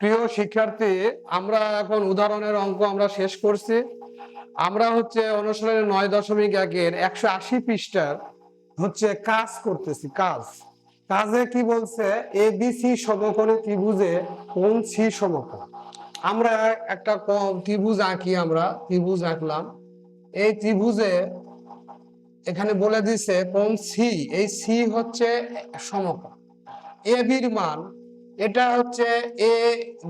প্রিয় শিক্ষার্থী, আমরা এখন উদাহরণের অঙ্ক আমরা শেষ করছি। আমরা হচ্ছে অনুশীলনের নয় দশমিক একের একশো আশি পৃষ্ঠার হচ্ছে কাজ করতেছি, কাজ। কাজে কি বলছে? এ বি সি সমকোণে ত্রিভুজে কোন সি সমকোণ? আমরা একটা ত্রিভুজ আঁকি আমরা, ত্রিভুজ আঁকলাম। এই ত্রিভুজে এখানে বলে দিছে কোন সি এই সি হচ্ছে সমকোণ। এ বির মান এটা হচ্ছে এ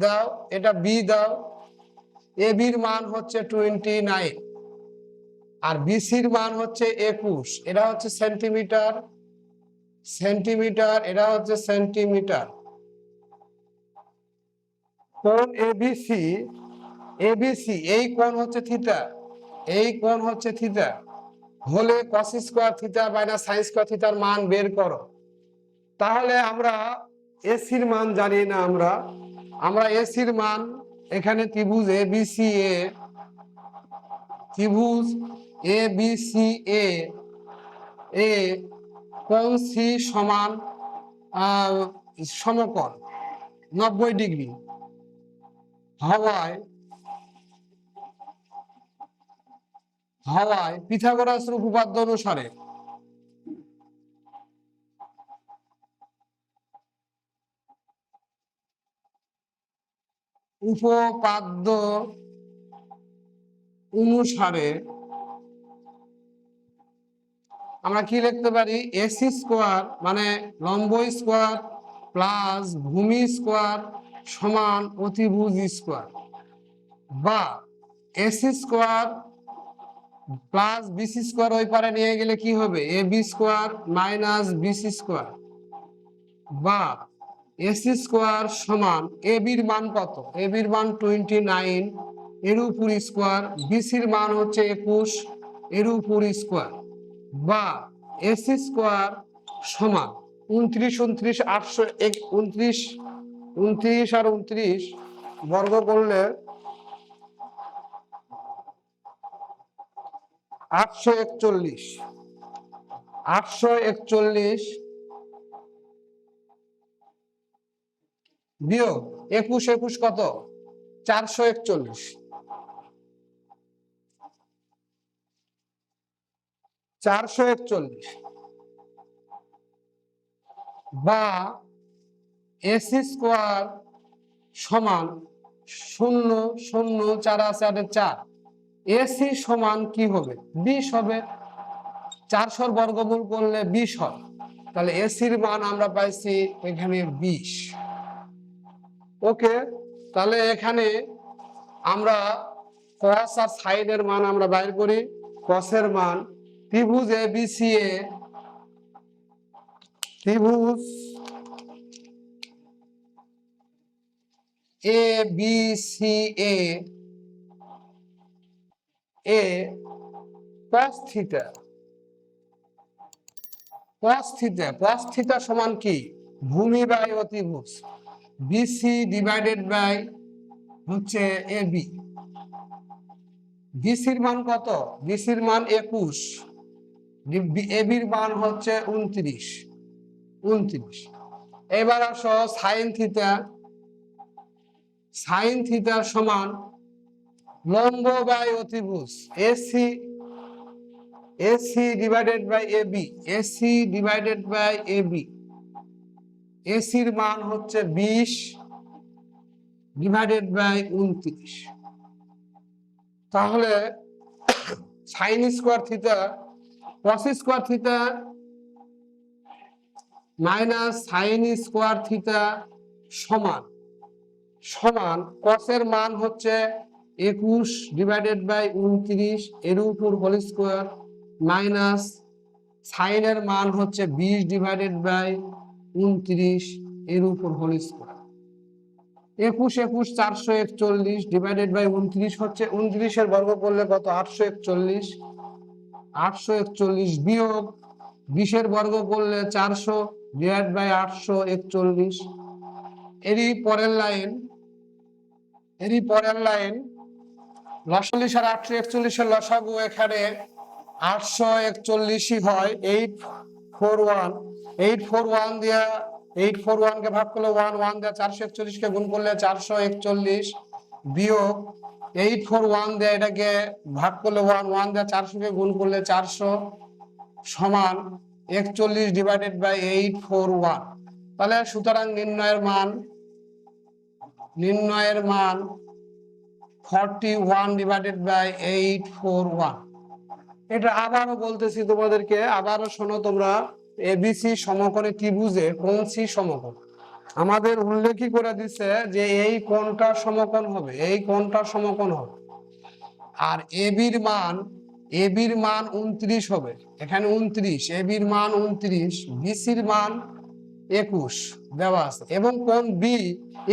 দাও, এটা বি দাও। এ বির মান হচ্ছে টোয়েন্টি নাইন আর বিসির মান হচ্ছে একুশ। এটা হচ্ছে সেন্টিমিটার সেন্টিমিটার এটা হচ্ছে সেন্টিমিটার কোন এবিসি এবিসি এই কোণ হচ্ছে থিটা এই কোণ হচ্ছে থিটা হলে কস স্কোয়ার থিটা বাইনা সাইন স্কোয়ার থিটার মান বের করো। তাহলে আমরা এসির মান জানি না আমরা। আমরা এসির মান এখানে ত্রিভুজ এ বি সি এ ত্রিভুজ এ বি সি এ এ কোণ সি সমান আহ, সমকোণ নব্বই ডিগ্রি। হওয়ায় হওয়ায় পিথাগোরাসের উপপাদ্য অনুসারে উপপাদ্য অনুসারে আমরা কি লিখতে পারি? এসি স্কোয়ার মানে লম্ব স্কোয়ার প্লাস ভূমি স্কোয়ার সমান অতিভুজ স্কোয়ার। বা AC square plus BC square ওই পারে নিয়ে গেলে কি হবে? A B square minus BC square. বা এসি স্কোয়ার সমান এ বির মান কত? এ বির মান টোয়েন্টি নাইন এর উপর স্কোয়ার বিসির মান হচ্ছে একুশ, এর উপর স্কোয়ার। বা এসি স্কোয়ার সমান উনত্রিশ উনত্রিশ, আটশো এক, উনত্রিশ উনত্রিশ আর উনত্রিশ বর্গ করলে আটশো একচল্লিশ। আটশো একচল্লিশ বিয়োগ একুশ একুশ কত? চারশো একচল্লিশ। চারশো একচল্লিশ। বা এসি স্কোয়ার সমান শূন্য শূন্য, চার আছে চার। এসি সমান কি হবে? বিশ হবে। চারশোর বর্গমূল করলে বিশ হয়। তাহলে এসির মান আমরা পাইছি এখানে বিশ। ওকে, তাহলে এখানে আমরা কস আর সাইনের মান আমরা বাইর করি কসের মান, ত্রিভুজ এ বি সি এ ত্রিভুজ A B C A A cos theta cos theta theta সমান কি? ভূমি বাই অতিভুজ। বিসি ডিভাইডেড বাই হচ্ছে এ বিসির মান কত? বিসির মান একুশ। এবির মান হচ্ছে উনত্রিশ। উনত্রিশ। এবার আসো সাইন সাইন থিটার সমান লম্ব বাই অতিভুজ। AC AC divided by AB AC divided by AB এসির মান হচ্ছে বিশ ডিভাইডেড বাই উনত্রিশ। তাহলে sine square theta cos square theta minus sine square theta সমান। সমান কসের মান হচ্ছে একুশ ডিভাইডেড বাই উনত্রিশ এর উপর হোল স্কোয়ার মাইনাস সাইনের মান হচ্ছে বিশ ডিভাইডেড বাই উনত্রিশ এর উপর হোল স্কোয়ার একুশ একুশ, চারশো একচল্লিশ ডিভাইডেড বাই উনত্রিশ হচ্ছে উনত্রিশের বর্গ করলে কত? আটশো একচল্লিশ। আটশো একচল্লিশ বিয়োগ বিশের বর্গ করলে চারশো ডিভাইড বাই আটশো একচল্লিশ। এরই পরের লাইন এরই পরের লাইন লসল্লিশ আর আটশো একচল্লিশের লসাগু এখানে আটশো একচল্লিশই হয় eight four one eight four one দিয়া এইট ফোর ওয়ানকে ভাগ করলে ওয়ান ওয়ান দেয় চারশো একচল্লিশকে গুণ করলে চারশো একচল্লিশ বিয়োগ এইট ফোর ওয়ান দেয় এটাকে ভাগ করলে ওয়ান ওয়ান দেয় চারশোকে গুণ করলে চারশো সমান একচল্লিশ divided by eight four one তাহলে সুতরাং নির্ণয়ের মান নির্ণয়ের মান forty one divided by eight four one এটা আবারও বলতেছি তোমাদেরকে, আবারও শোনো তোমরা। এবিসি সমকোণে ত্রিভুজে কোন সি সমকোণ? আমাদের উল্লেখই করে দিছে যে এই কোণটার সমকোণ হবে, এই কোণটার সমকোণ হবে। আর এবির মান এবির মান উনত্রিশ হবে, এখানে উনত্রিশ এবির মান উনত্রিশ বিসির মান একুশ দেওয়া আছে। এবং কোন বি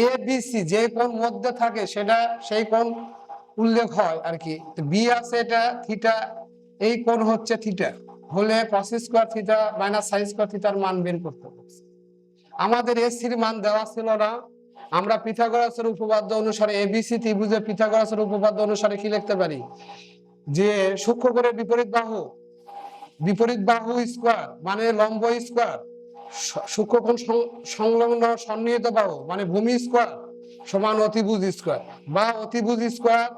এ বি সি যে কোন মধ্যে থাকে সেটা, সেই কোন উল্লেখ হয় আর কি। বি আছে এটা থিটা এই কোন হচ্ছে থিটা হলে cos square theta minus sine square থিটার মান বের করতে হবে আমাদের এসির মান দেওয়া ছিল না। আমরা পিথাগোরাসের উপপাদ্য অনুসারে এবিসি ত্রিভুজের পিথাগোরাসের উপপাদ্য অনুসারে কি লিখতে পারি? যে সূক্ষ্ম করে বিপরীত বাহু বিপরীত বাহু স্কোয়ার মানে লম্ব স্কোয়ার সূক্ষ্মকোণ সংলগ্ন সন্নিহিত বাহু মানে ভূমি স্কোয়ার সমান অতিভুজ স্কোয়ার বা অতিভুজ স্কোয়ার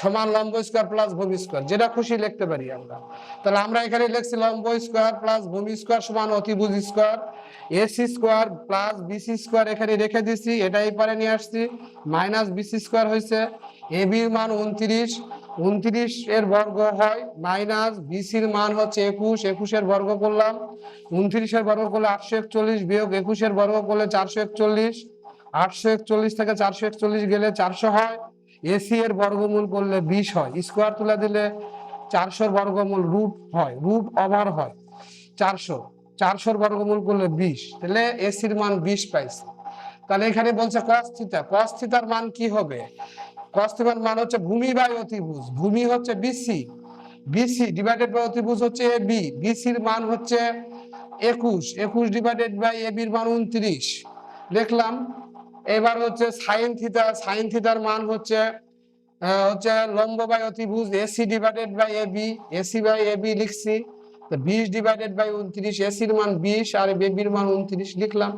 সমান লম্ব স্কোয়ার প্লাস ভূমি স্কোয়ার, যেটা খুশি লিখতে পারি আমরা। তাহলে আমরা এখানে লিখছি লম্ব স্কোয়ার প্লাস ভূমি স্কোয়ার সমান অতিভুজ square, AC square plus BC square এখানে রেখে দিছি, এটাই পারে নিয়ে আসছি, মাইনাস বিসি স্কোয়ার হয়েছে এবির মান উনত্রিশ উনত্রিশ এর বর্গ হয় মাইনাস বিসির মান হচ্ছে একুশ একুশের বর্গ করলাম উনত্রিশের বর্গ করলে আটশো একচল্লিশ বিয়োগ একুশের বর্গ করলে চারশো একচল্লিশ, আটশো একচল্লিশ থেকে চারশো একচল্লিশ গেলে চারশো হয় এসি এর বর্গমূল করলে বিশ হয়। স্কোয়ার তুলে দিলে চারশোর বর্গমূল রুট হয় রুট ওভার হয় চারশো। চারশোর বর্গমূল করলে বিশ। তাহলে এসির মান বিশ পাইছে। তাহলে এখানে বলছে কস থিতা কস থিতার মান কি হবে? কস থিতার মান হচ্ছে ভূমি বাই অতিভুজ। ভূমি হচ্ছে বিসি বিসি ডিভাইডেড বাই অতিভুজ হচ্ছে এ বি বিসির মান হচ্ছে একুশ। একুশ ডিভাইডেড বাই এ বির মান উনত্রিশ। দেখলাম এবার হচ্ছে সাইন থিতা সাইন থিতার মান হচ্ছে হচ্ছে লম্ব বাই অতিভুজ AC divided by A B AC by A B লিখছি। তো বিশ ডিভাইডেড বাই উনত্রিশ এসির মান বিশ আর বেবির মান উনত্রিশ লিখলাম।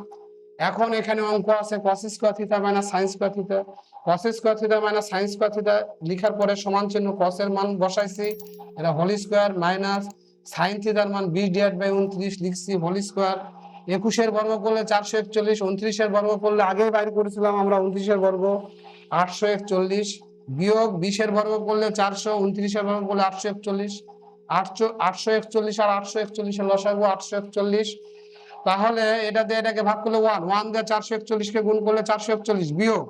এখন এখানে অঙ্ক আছে cos square theta minus sine square theta cos square theta minus sine square theta লিখার পরে সমান চিহ্ন কসের মান বসাইছি। এটা হোল স্কোয়ার মাইনাস সাইন থিতার মান বিশ ডিভাইড বাই উনত্রিশ লিখছি হোল স্কোয়ার একুশের বর্গ করলে চারশো একচল্লিশ, উনত্রিশের বর্গ করলে আগেই বাইর করেছিলাম আমরা উনত্রিশের বর্গ আটশো একচল্লিশ। বিয়োগ বিশের বর্গ করলে চারশো, উনত্রিশের বর্গ করলে আটশো একচল্লিশ। আটশো আটশো একচল্লিশ আর আটশো একচল্লিশের লসাগু আটশো একচল্লিশ। তাহলে এটা দিয়ে এটাকে ভাগ করলে ওয়ান ওয়ান দিয়ে চারশো একচল্লিশকে গুণ করলে চারশো একচল্লিশ, বিয়োগ।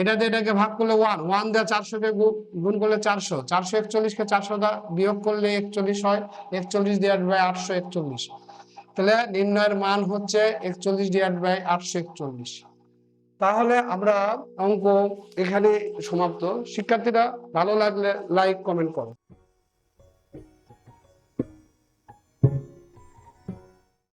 এটা দিয়ে এটাকে ভাগ করলে ওয়ান ওয়ান দিয়ে চারশোকে গুণ করলে চারশো। চারশো একচল্লিশকে চারশো দা বিয়োগ করলে একচল্লিশ হয়, একচল্লিশ ডিভাইড বাই আটশো একচল্লিশ। তাহলে নির্ণয়ের মান হচ্ছে একচল্লিশ ডিভাইড বাই আটশো একচল্লিশ। তাহলে আমরা অঙ্ক এখানে সমাপ্ত। শিক্ষার্থীরা ভালো লাগলে লাইক কমেন্ট করো।